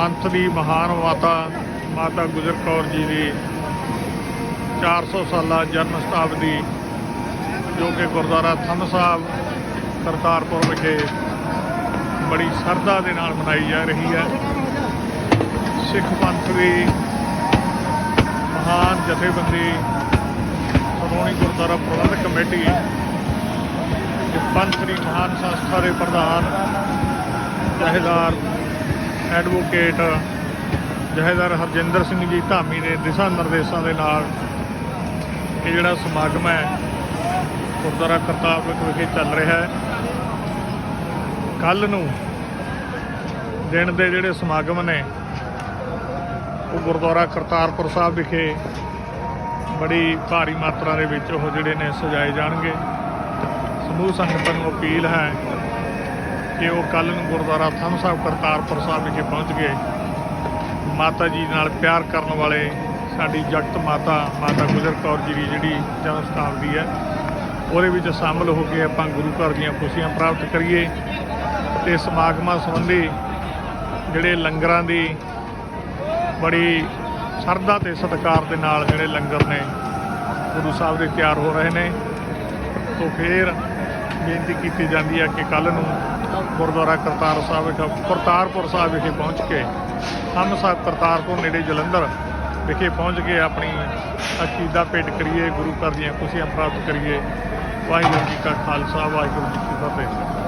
ਪੰਥ ਦੀ ਮਹਾਨ ਮਾਤਾ ਮਾਤਾ ਗੁਜਰ ਕੌਰ ਜੀ ਦੀ 400 ਸਾਲਾ ਜਨਮ ਸ਼ਤਾਬਦੀ ਜੋ ਕਿ ਗੁਰਦੁਆਰਾ ਥੰਮ ਸਾਹਿਬ, ਕਰਤਾਰਪੁਰ ਵਿਖੇ ਬੜੀ ਸ਼ਰਧਾ ਦੇ ਨਾਲ ਮਨਾਈ ਜਾ ਰਹੀ ਹੈ। ਸਿੱਖ ਪੰਥ ਦੀ ਮਹਾਨ ਜਥੇਬੰਦੀ, ਸ਼੍ਰੋਮਣੀ ਗੁਰਦੁਆਰਾ ਪ੍ਰਬੰਧਕ ਕਮੇਟੀ ਪੰਥ ਦੀ ਮਹਾਨ ਸੰਸਥਾ ਦੇ ਪ੍ਰਧਾਨ ਜਹੇਦਾਰ ਐਡਵੋਕੇਟ ਜਹੇਦਾਰ ਹਰਜਿੰਦਰ ਸਿੰਘ ਜੀ ਧਾਮੀ ਦੇ ਦਿਸ਼ਾ ਨਿਰਦੇਸ਼ਾਂ ਦੇ ਨਾਲ ਇਹ ਜਿਹੜਾ ਸਮਾਗਮ ਹੈ, ਗੁਰਦੁਆਰਾ ਕਰਤਾਰਪੁਰ ਵਿਖੇ ਚੱਲ ਰਿਹਾ ਹੈ। ਕੱਲ ਨੂੰ ਦਿਨ ਦੇ ਜਿਹੜੇ ਸਮਾਗਮ ਨੇ, ਉਹ ਗੁਰਦੁਆਰਾ ਕਰਤਾਰਪੁਰ ਸਾਹਿਬ ਵਿਖੇ ਬੜੀ ਭਾਰੀ ਮਾਤਰਾ ਦੇ ਵਿੱਚ ਉਹ ਜਿਹੜੇ ਨੇ ਸਜਾਏ ਜਾਣਗੇ। ਸਮੂਹ ਸੰਗਤਾਂ ਨੂੰ ਅਪੀਲ ਹੈ ਕਿ ਉਹ ਕੱਲ ਨੂੰ ਗੁਰਦੁਆਰਾ ਥੰਮ ਸਾਹਿਬ ਕਰਤਾਰਪੁਰ ਸਾਹਿਬ ਵਿਖੇ ਪਹੁੰਚ ਗਏ। ਮਾਤਾ ਜੀ ਨਾਲ ਪਿਆਰ ਕਰਨ ਵਾਲੇ ਸਾਡੀ ਜਗਤ ਮਾਤਾ ਮਾਤਾ ਗੁਜਰ ਕੌਰ ਜੀ ਦੀ ਜਿਹੜੀ ਜਨਮ ਸ਼ਤਾਬਦੀ ਹੈ, ਉਹਦੇ ਵਿੱਚ ਸ਼ਾਮਲ ਹੋ ਕੇ ਆਪਾਂ ਗੁਰੂ ਘਰ ਦੀਆਂ ਖੁਸ਼ੀਆਂ ਪ੍ਰਾਪਤ ਕਰੀਏ ਤੇ ਸਮਾਗਮਾਂ ਸੰਬੰਧੀ ਜਿਹੜੇ ਲੰਗਰਾਂ ਦੀ ਬੜੀ ਸ਼ਰਧਾ ਤੇ ਸਤਿਕਾਰ ਦੇ ਨਾਲ ਜਿਹੜੇ ਲੰਗਰ ਨੇ ਗੁਰੂ ਸਾਹਿਬ ਦੇ ਤਿਆਰ ਹੋ ਰਹੇ ਨੇ ਤੋਂ ਫੇਰ ਬੇਨਤੀ ਕੀਤੀ ਜਾਂਦੀ ਹੈ ਕਿ ਕੱਲ ਨੂੰ ਗੁਰਦੁਆਰਾ ਕਰਤਾਰ ਸਾਹਿਬ ਵਿਖੇ ਕਰਤਾਰਪੁਰ ਸਾਹਿਬ ਵਿਖੇ ਪਹੁੰਚ ਕੇ ਹਮ ਸਾਹਿਬ ਕਰਤਾਰਪੁਰ ਨੇੜੇ ਜਲੰਧਰ ਵਿਖੇ ਪਹੁੰਚ ਕੇ ਆਪਣੀ ਅਕੀਦਾ ਭੇਟ ਕਰੀਏ, ਗੁਰੂ ਘਰ ਦੀਆਂ ਖੁਸ਼ੀਆਂ ਪ੍ਰਾਪਤ ਕਰੀਏ। ਵਾਹਿਗੁਰੂ ਜੀ ਕਾ ਖਾਲਸਾ, ਵਾਹਿਗੁਰੂ ਜੀ ਕੀ ਫਤਿਹ।